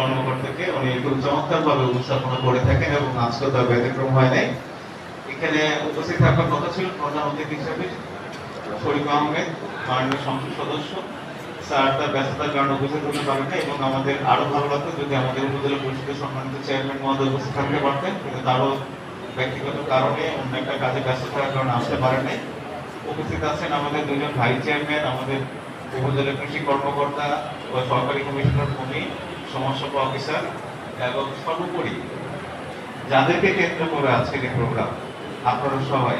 কর্মকর্তাকে উনি খুব চমৎকারভাবে উপস্থাপনা করে থাকেন এবং আজকে তার ব্যতিক্রম হয় নাই। এখানে উপস্থিত থাকার কথা ছিল প্রধান অতিথি হিসেবে শরীফ আহমেদ, মাননীয় সংসদ সদস্য, স্যার তার ব্যস্ততার কারণে উপস্থিত হতে পারেন না এবং আমাদের আরও ভালো লাগতো যদি আমাদের উপজেলা পরিষদের সম্মানিত চেয়ারম্যান মহোদয় উপস্থিত থাকতে পারতেন। কিন্তু তারও ব্যক্তিগত কারণে অন্য একটা কাজে ব্যস্ত থাকার কারণে আসতে পারেন নাই। উপস্থিত আছেন আমাদের দুজন ভাইস চেয়ারম্যান, আমাদের উপজেলা কৃষি কর্মকর্তা ও সরকারি কমিশনার ভূমি সমাজসেবা অফিসার এবং সর্বোপরি যাদেরকে কেন্দ্র করে আজকের এই প্রোগ্রাম আপনারা সবাই,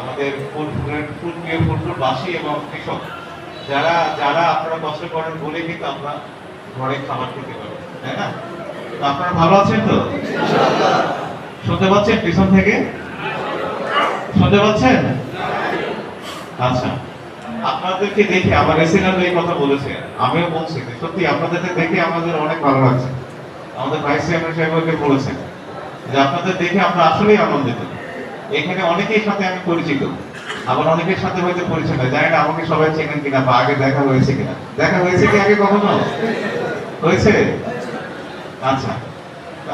আমাদের ফুলপুরের ফুলপ্রিয় ফুলপুরবাসী এবং কৃষক, যারা যারা আপনারা কষ্ট করেন বলে কিন্তু আমরা ঘরে খাবার খেতে পারি তাই না? আপনারা ভালো আছেন তো? শুনতে পাচ্ছেন পিছন থেকে? শুনতে পাচ্ছেন? আচ্ছা। আপনাদেরকে দেখে আমার এসিনাল এই কথা বলেছে, আমিও বলছি সত্যি আপনাদেরকে দেখে আমাদের অনেক ভালো লাগছে। আমাদের ভাইস চেয়ারম্যান সাহেবকে বলেছেন যে আপনাদের দেখে আমরা আসলেই আনন্দিত। এখানে অনেকের সাথে আমি পরিচিত, আবার অনেকের সাথে হয়তো পরিচয় নাই জানি না আমাকে সবাই চেনেন কিনা বা আগে দেখা হয়েছে কিনা। দেখা হয়েছে কি আগে কখনো? হয়েছে? আচ্ছা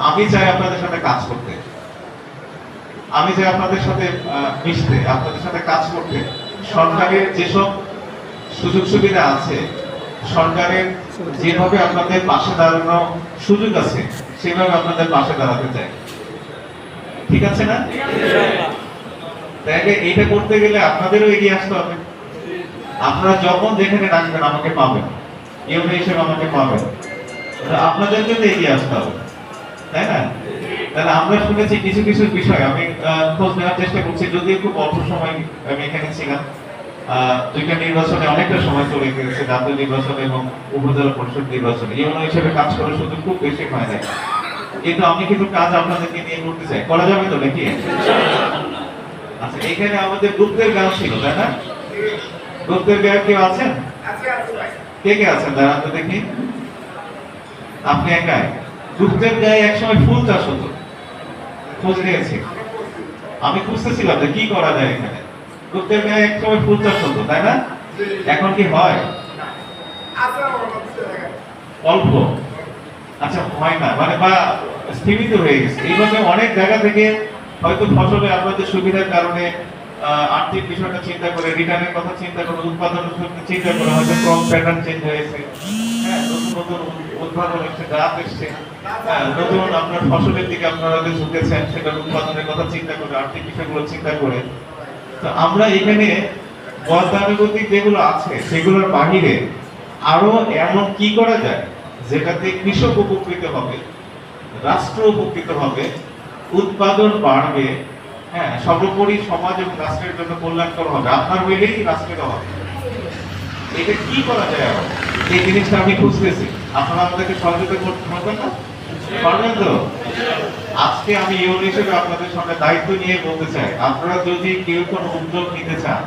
আমি চাই আপনাদের সাথে কাজ করতে। আমি চাই আপনাদের সাথে মিশতে, আপনাদের সাথে কাজ করতে। সরকারের যেসব সুযোগ সুবিধা আছে। সরকারের যেভাবে আপনাদের পাশে দাঁড়ানো সুযোগ আছে, সেভাবে আপনাদের পাশে দাঁড়াতে চাই। ঠিক আছে না? তাহলে এইটা করতে গেলে আপনাদেরও এগিয়ে আসতে হবে। আপনারা যখন যেখানে ডাকবেন, আমাকে পাবেন। ইউনি হিসেবে আমাকে পাবেন। আপনাদেরকে তো এগিয়ে আসতে হবে। তাই না? তাহলে আমরা শুনেছি কিছু কিছু বিষয়। আমি খোঁজ নেওয়ার চেষ্টা করছি। যদিও খুব অল্প সময় আমি এখানে ছিলাম। দুইটা নির্বাচনে অনেকটা সময় চলে গেছে জাতীয় নির্বাচন এবং উপজেলা পরিষদ নির্বাচনে। ইউনো হিসেবে কাজ করার সুযোগ খুব বেশি হয় না কিন্তু আমি কিন্তু কাজ আপনাদেরকে নিয়ে করতে চাই। করা যাবে তো নাকি? আচ্ছা এখানে আমাদের গুপ্তের গান ছিল, তাই না? গুপ্তের গায়ক কেউ আছেন? কে কে আছেন? দাঁড়ান তো দেখি। আপনি একাই গুপ্তের গায়ে একসময় ফুল চাষ হতো। খোঁজ নিয়েছি। আমি খুঁজতেছিলাম যে কি করা যায় এখানে। গুপ্তের গায়ে একসময় ফুল চাষ হতো, তাই না? এখন কি হয়? অল্প। আচ্ছা হয় না। মানে বা স্থিমিত হয়ে গেছে। এইভাবে অনেক জায়গা থেকে হয়তো ফসলে আপনাদের সুবিধার কারণে আর্থিক বিষয়টা চিন্তা করে রিটার্নের কথা চিন্তা করে, উৎপাদনের কথা চিন্তা করে হয়তো ক্রপ প্যাটার্ন চেঞ্জ হয়েছে। হ্যাঁ নতুন নতুন উদ্ভাবন এসছে জাত এসছে। নতুন আপনার ফসলের দিকে আপনারা ঝুঁকেছেন, সেটার উৎপাদনের কথা চিন্তা করে, আর্থিক বিষয়গুলো চিন্তা করে আমরা এখানে গতানুগতিক যেগুলো আছে, সেগুলোর বাহিরে আরও এমন কি করা যায় যেটাতে কৃষক উপকৃত হবে, রাষ্ট্র উপকৃত হবে, উৎপাদন বাড়বে হ্যাঁ সর্বোপরি সমাজ এবং রাষ্ট্রের জন্য কল্যাণকর হবে, আপনার হইলেই রাষ্ট্রের হবে। এটা কি করা যায় এই জিনিসটা আমি খুঁজতেছি। আপনারা আমাদেরকে সহযোগিতা করতে পারবেন না? পারবেন তো? আজকে আমি ইউন হিসেবে আপনাদের সঙ্গে দায়িত্ব নিয়ে বলতে চাই। আপনারা যদি কেউ কোনো উদ্যোগ নিতে চান,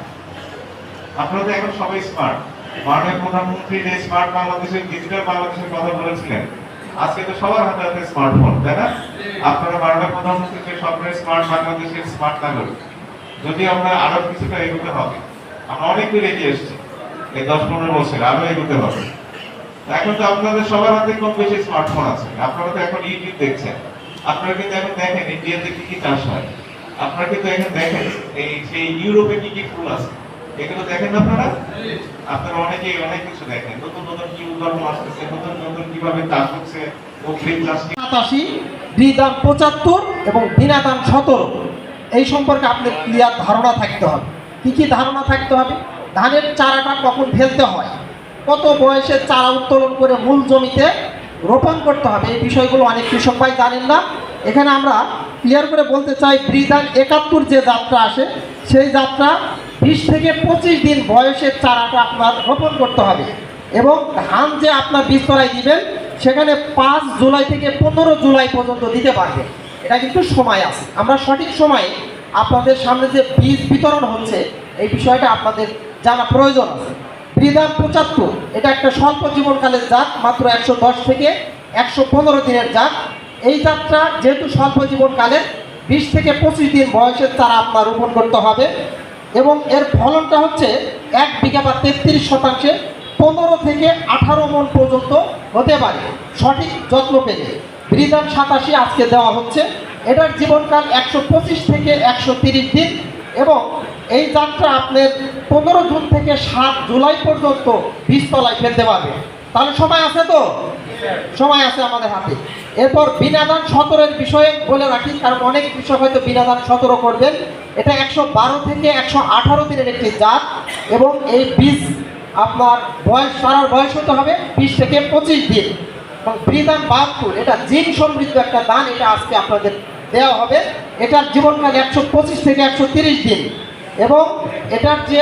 আপনারা তো এখন সবাই স্মার্ট মাননীয় প্রধানমন্ত্রী যে স্মার্ট বাংলাদেশের ডিজিটাল বাংলাদেশের কথা বলেছিলেন, আজকে তো সবার হাতে হাতে স্মার্টফোন তাই না? আপনারা মাননীয় প্রধানমন্ত্রী যে স্বপ্নের স্মার্ট বাংলাদেশের স্মার্ট নাগরিক, যদি আমরা আরও কিছুটা এগোতে হবে, আমরা অনেক দূর এগিয়ে এসেছি, এই দশ পনেরো বছর আরও এগোতে হবে। এখন তো আপনাদের সবার হাতে কম বেশি স্মার্টফোন আছে, আপনারা তো এখন ইউটিউব দেখছেন। আপনারা কিন্তু এখন দেখেন ইন্ডিয়াতে কি কি চাষ হয়। আপনারা কিন্তু এখন দেখেন এই সেই ইউরোপে কি কি ফুল আছে। এগুলো দেখেন আপনারা? আপনারা অনেকেই অনেক কিছু দেখেন। নতুন নতুন কি উদ্ভাবন আসতেছে, নতুন নতুন কীভাবে চাষ হচ্ছে, অগ্রিম চাষ সাতাশি দাম পঁচাত্তর এবং বিনা দাম সতেরো। এই সম্পর্কে আপনার ক্লিয়ার ধারণা থাকতে হবে। কি কি ধারণা থাকতে হবে? ধানের চারাটা কখন ফেলতে হয়? কত বয়সে চারা উত্তোলন করে মূল জমিতে রোপণ করতে হবে। এই বিষয়গুলো অনেক কৃষক ভাই জানেন না। এখানে আমরা ক্লিয়ার করে বলতে চাই ব্রিদান একাত্তর যে যাত্রা আসে, সেই যাত্রা বিশ থেকে পঁচিশ দিন বয়সের চারাটা আপনার রোপণ করতে হবে। এবং ধান যে আপনার বীজতলায় দিবেন, সেখানে পাঁচ জুলাই থেকে পনেরো জুলাই পর্যন্ত দিতে পারবেন। এটা কিন্তু সময় আছে। আমরা সঠিক সময়ে আপনাদের সামনে যে বীজ বিতরণ হচ্ছে, এই বিষয়টা আপনাদের জানা প্রয়োজন আছে। বিধান পঁচাত্তর। এটা একটা স্বল্প জীবনকালের জাত, মাত্র একশো দশ থেকে একশো পনেরো দিনের জাত। এই জাতটা যেহেতু স্বল্প জীবনকালের বিশ থেকে পঁচিশ দিন বয়সের চারা আপনার রোপণ করতে হবে। এবং এর ফলনটা হচ্ছে এক বিঘা বা তেত্রিশ শতাংশে পনেরো থেকে আঠারো মন পর্যন্ত হতে পারে। সঠিক যত্ন পেলে। বিধান সাতাশি আজকে দেওয়া হচ্ছে। এটার জীবনকাল একশো পঁচিশ থেকে একশো তিরিশ দিন এবং এই যাত্রা আপনার পনেরো জুন থেকে সাত জুলাই পর্যন্ত বীজতলায় ফেলতে পারবে। তাহলে সময় আছে তো? সময় আছে আমাদের হাতে। এরপর বিনাদান সতরের বিষয়ে বলে রাখি, কারণ অনেক কৃষক হয়তো বিনাদান সতরও করবেন। এটা একশো বারো থেকে একশো আঠারো দিনের একটি জাত এবং এই বীজ আপনার বয়স, সারার বয়স হতে হবে বিশ থেকে পঁচিশ দিন। এবং বিধান বাহাত্তর, এটা জিন সমৃদ্ধ একটা দান, এটা আজকে আপনাদের দেওয়া হবে। এটার জীবনকাল একশো পঁচিশ থেকে একশো তিরিশ দিন। এবং এটার যে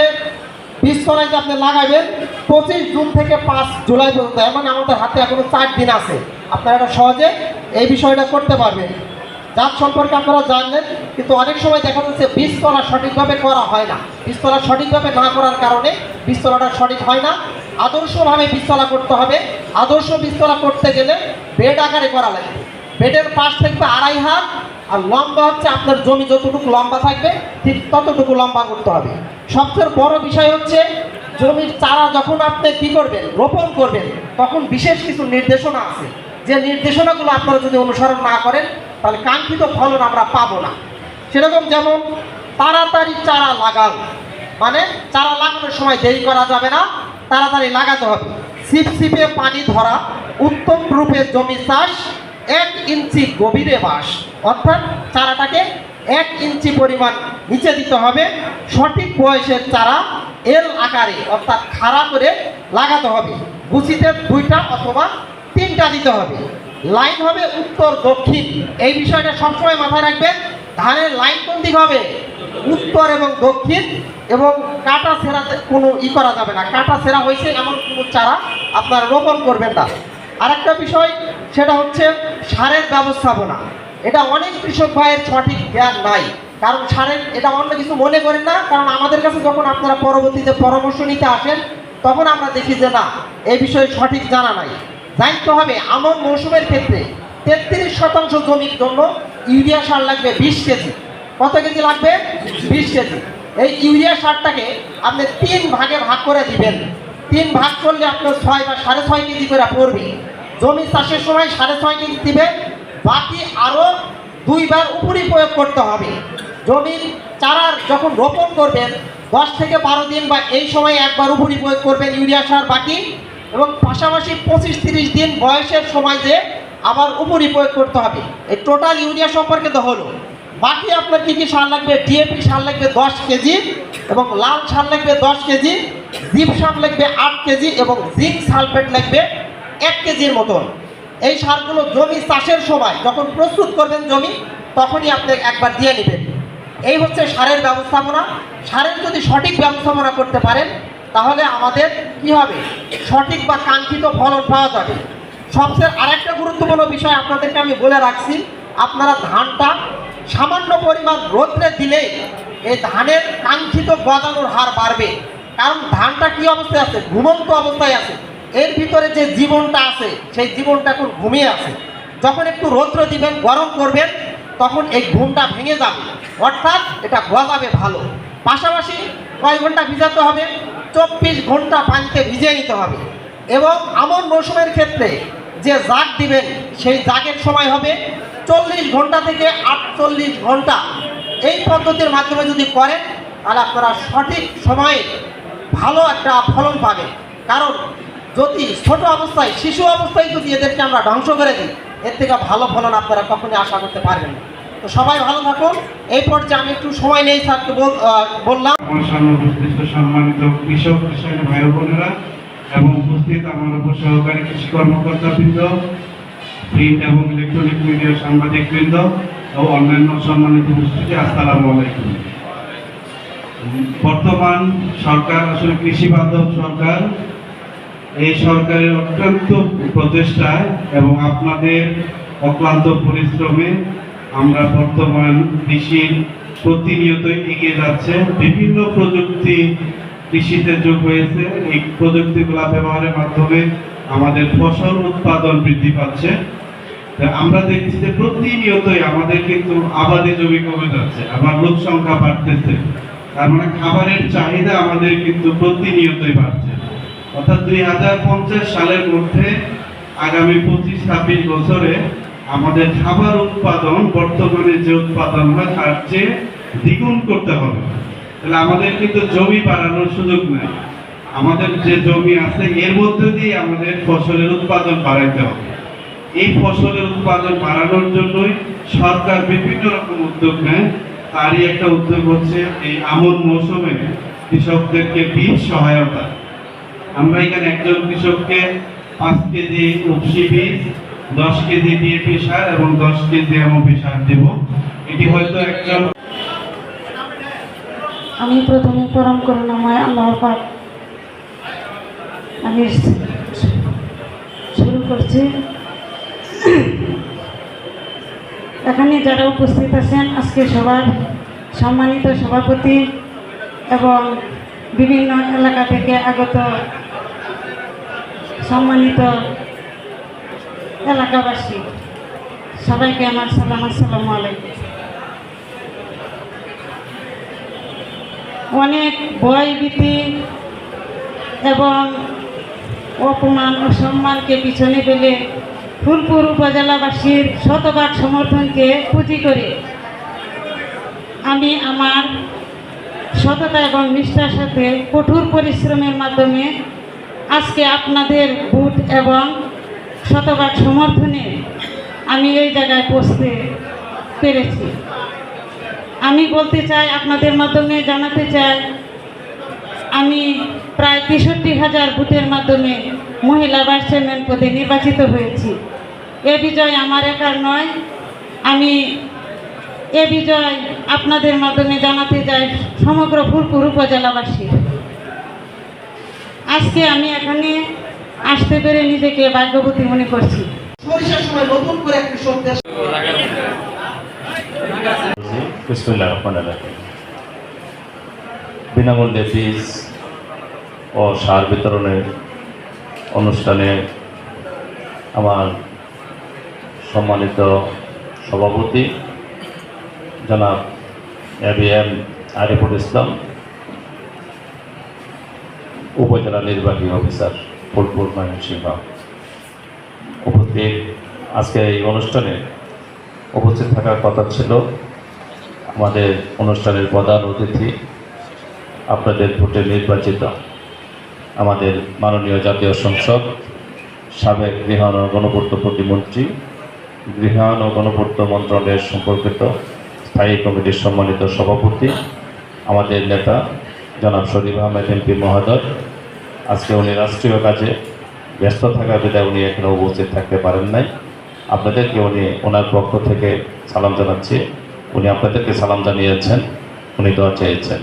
বীজ যে আপনি লাগাবেন, পঁচিশ জুন থেকে পাঁচ জুলাই পর্যন্ত এমন আমাদের হাতে এখনও চার দিন আছে। আপনারা এটা সহজে এই বিষয়টা করতে পারবেন। জাত সম্পর্কে আপনারা জানলেন, কিন্তু অনেক সময় দেখা যাচ্ছে বীজ তলা সঠিকভাবে করা হয় না। বীজ তলা সঠিকভাবে না করার কারণে বীজ তলাটা সঠিক হয় না। আদর্শভাবে বীজতলা করতে হবে। আদর্শ বীজতলা করতে গেলে বেড আকারে করা লাগবে বেডের পাশ থাকবে আড়াই হাত আর লম্বা হচ্ছে আপনার জমি যতটুকু লম্বা থাকবে, ঠিক ততটুকু লম্বা করতে হবে। সবচেয়ে বড় বিষয় হচ্ছে, জমির চারা যখন আপনি কি করবেন, রোপণ করবেন, তখন বিশেষ কিছু নির্দেশনা আছে। যে নির্দেশনাগুলো আপনারা যদি অনুসরণ না করেন, তাহলে কাঙ্ক্ষিত ফলন আমরা পাবো না। সেরকম যেমন তাড়াতাড়ি চারা লাগাও। মানে চারা লাগানোর সময় দেরি করা যাবে না, তাড়াতাড়ি লাগাতে হবে। ছিপে পানি ধরা, উত্তম রূপে জমি চাষ এক ইঞ্চি গভীরে বাস, অর্থাৎ চারাটাকে এক ইঞ্চি পরিমাণ নিচে দিতে হবে। সঠিক বয়সের চারা এল আকারে, অর্থাৎ খাড়া করে লাগাতে হবে। গুছিতে দুইটা অথবা তিনটা দিতে হবে। লাইন হবে উত্তর দক্ষিণ। এই বিষয়টা সবসময় মাথায় রাখবেন, ধানের লাইন কোন দিক হবে? উত্তর এবং দক্ষিণ এবং কাটা ছেঁড়াতে কোনো ই করা যাবে না। কাটা ছেঁড়া হয়েছে এমন কোনো চারা আপনারা রোপণ করবেন না। আরেকটা বিষয়, সেটা হচ্ছে সারের ব্যবস্থাপনা। এটা অনেক কৃষক ভাইয়ের সঠিক জ্ঞান নাই। কারণ সারের, এটা অন্য কিছু মনে করেন না, কারণ আমাদের কাছে যখন আপনারা পরবর্তীতে পরামর্শ নিতে আসেন, তখন আমরা দেখি যে না, এই বিষয়ে সঠিক জানা নাই। জানতে হবে, আমন মৌসুমের ক্ষেত্রে তেত্রিশ শতাংশ জমির জন্য ইউরিয়া সার লাগবে বিশ কেজি। কত কেজি লাগবে? বিশ কেজি। এই ইউরিয়া সারটাকে আপনি তিন ভাগে ভাগ করে দিবেন। তিন ভাগ করলে আপনার ছয় বা সাড়ে ছয় কেজি করে পড়বে। জমি চাষের সময় সাড়ে ছয় কেজি দিবে, বাকি আরও দুইবার উপরি প্রয়োগ করতে হবে। জমির চারার যখন রোপণ করবেন, দশ থেকে বারো দিন বা এই সময় একবার উপরি প্রয়োগ করবেন ইউরিয়া সার বাকি, এবং পাশাপাশি পঁচিশ তিরিশ দিন বয়সের সময় যে আবার উপরি প্রয়োগ করতে হবে। এই টোটাল ইউরিয়া সম্পর্কে তো হলো। বাকি আপনার কী কী সার লাগবে? ডিএপি সার লাগবে দশ কেজি এবং লাল সার লাগবে দশ কেজি। জিপ সার লাগবে আট কেজি এবং জিঙ্ক সালফেট লাগবে এক কেজির মতন। এই সারগুলো জমি চাষের সময় যখন প্রস্তুত করবেন জমি, তখনই আপনি একবার দিয়ে নেবেন। এই হচ্ছে সারের ব্যবস্থাপনা। সারের যদি সঠিক ব্যবস্থাপনা করতে পারেন, তাহলে আমাদের কি হবে? সঠিক বা কাঙ্ক্ষিত ফলন পাওয়া যাবে। সবচেয়ে আরেকটা গুরুত্বপূর্ণ বিষয় আপনাদেরকে আমি বলে রাখছি, আপনারা ধানটা সামান্য পরিমাণ রোদ্রে দিলেই এই ধানের কাঙ্ক্ষিত গজানোর হার বাড়বে। কারণ ধানটা কি অবস্থায় আছে? ঘুমন্ত অবস্থায় আছে। এর ভিতরে যে জীবনটা আছে, সেই জীবনটা এখন ঘুমিয়ে আছে। যখন একটু রৌদ্র দিবেন, গরম করবেন, তখন এই ঘুমটা ভেঙে যাবে। অর্থাৎ এটা গজাবে ভালো। পাশাপাশি কয় ঘণ্টা ভিজাতে হবে? চব্বিশ ঘণ্টা পানিতে ভিজিয়ে নিতে হবে। এবং আমন মৌসুমের ক্ষেত্রে যে জাগ দিবেন, সেই জাগের সময় হবে চল্লিশ ঘণ্টা থেকে আটচল্লিশ ঘণ্টা। এই পদ্ধতির মাধ্যমে যদি করেন তাহলে আপনারা সঠিক সময়ে ভালো একটা ফলন পাবে। কারণ যদি ছোট অবস্থায় শিশু অবস্থায় যদি এদেরকে আমরা ধ্বংস করে দিই এর থেকে ভালো ফলন আপনারা কখনই আশা করতে পারবেন না। তো সবাই ভালো থাকুন। এই পর্যায়ে আমি একটু সময় নেই আহ, বললাম। সম্মানিত কৃষক কৃষক ভাই বোনেরা এবং উপস্থিত আমার উপর সহকারী কৃষি কর্মকর্তা বৃন্দ প্রিন্ট এবং ইলেকট্রনিক মিডিয়া সাংবাদিক বৃন্দ ও অন্যান্য সম্মানিত উপস্থিতি। আসসালামু আলাইকুম। বর্তমান সরকার, আসলে কৃষি বান্ধব সরকার, এই সরকারের অত্যন্ত প্রচেষ্টায় এবং আপনাদের অক্লান্ত পরিশ্রমে আমরা বর্তমান কৃষির প্রতিনিয়ত এগিয়ে যাচ্ছে। বিভিন্ন প্রযুক্তি কৃষিতে যোগ হয়েছে। এই প্রযুক্তিগুলা ব্যবহারের মাধ্যমে আমাদের ফসল উৎপাদন বৃদ্ধি পাচ্ছে। আমরা দেখছি যে প্রতিনিয়তই আমাদের কিন্তু আবাদি জমি কমে যাচ্ছে, আবার লোক সংখ্যা বাড়তেছে। তার মানে খাবারের চাহিদা আমাদের কিন্তু প্রতিনিয়তই বাড়ছে। অর্থাৎ দুই হাজার পঞ্চাশ সালের মধ্যে আগামী পঁচিশ ছাব্বিশ বছরে আমাদের খাবার উৎপাদন, বর্তমানে যে উৎপাদন হয় তার চেয়ে দ্বিগুণ করতে হবে। তাহলে আমাদের কিন্তু জমি বাড়ানোর সুযোগ নেই। আমাদের যে জমি আছে, এর মধ্যে দিয়ে আমাদের ফসলের উৎপাদন বাড়াইতে হবে। এই ফসলের উৎপাদন বাড়ানোর জন্যই সরকার বিভিন্ন রকম উদ্যোগ নেয়। তারই একটা উদ্যোগ হচ্ছে এই আমন মৌসুমে কৃষকদেরকে বীজ সহায়তা। আমরা এখানে একজন কৃষককে পাঁচ কেজি উপসি বীজ, দশ কেজি ডিএপি সার এবং দশ কেজি এমওপি সার দেব। এটি হয়তো একজন আমি প্রথমে পরম করুণাময় আল্লাহর পাক। আমি শুরু করছি। এখানে যারা উপস্থিত আছেন, আজকে সবার সম্মানিত সভাপতি এবং বিভিন্ন এলাকা থেকে আগত সম্মানিত এলাকাবাসী, সবাইকে আমার সালাম, আসসালামু আলাইকুম। অনেক ভয় ভীতি এবং অপমান ও সম্মানকে পিছনে ফেলে ফুলপুর উপজেলাবাসীর শতভাগ সমর্থনকে পুঁজি করে আমি আমার সততা এবং নিষ্ঠার সাথে কঠোর পরিশ্রমের মাধ্যমে আজকে আপনাদের ভোট এবং শতভাগ সমর্থনে আমি এই জায়গায় পৌঁছতে পেরেছি। আমি বলতে চাই, আপনাদের মাধ্যমে জানাতে চাই আমি প্রায় তেষট্টি হাজার ভোটের মাধ্যমে মহিলা ভাইস চেয়ারম্যান পদে নির্বাচিত হয়েছি। এ বিজয় আমার একার নয়। আমি এ বিজয় আপনাদের মাধ্যমে জানাতে চাই সমগ্র ফুলপুর উপজেলাবাসীর। আজকে আমি এখানে আসতে পেরে নিজেকে ভাগ্যবতী মনে করছি। সময় নতুন করে কৃষক দেশ বিসমুল্লাহ রহমান রাহিম বিনামূল্যে বীজ ও সার বিতরণের অনুষ্ঠানে আমার সম্মানিত সভাপতি, জনাব A B M Ariful Islam, উপজেলা নির্বাহী অফিসার, ফুলপুর ময়মনসিংহ। উপস্থিত আজকে এই অনুষ্ঠানে উপস্থিত থাকার কথা ছিল আমাদের অনুষ্ঠানের প্রধান অতিথি আপনাদের ভোটে নির্বাচিত আমাদের মাননীয় জাতীয় সংসদ, সাবেক গৃহায়ণ ও গণপূর্ত প্রতিমন্ত্রী গৃহায়ণ ও গণপূর্ত মন্ত্রণালয়ের সম্পর্কিত স্থায়ী কমিটির সম্মানিত সভাপতি, আমাদের নেতা জনাব শরীফ আহমেদ এমপি মহোদয়। আজকে উনি রাষ্ট্রীয় কাজে ব্যস্ত থাকার বিধায় উনি এখানে উপস্থিত থাকতে পারেন নাই। আপনাদেরকে উনি ওনার পক্ষ থেকে সালাম জানাচ্ছি। উনি আপনাদেরকে সালাম জানিয়েছেন। উনি দোয়া চেয়েছেন।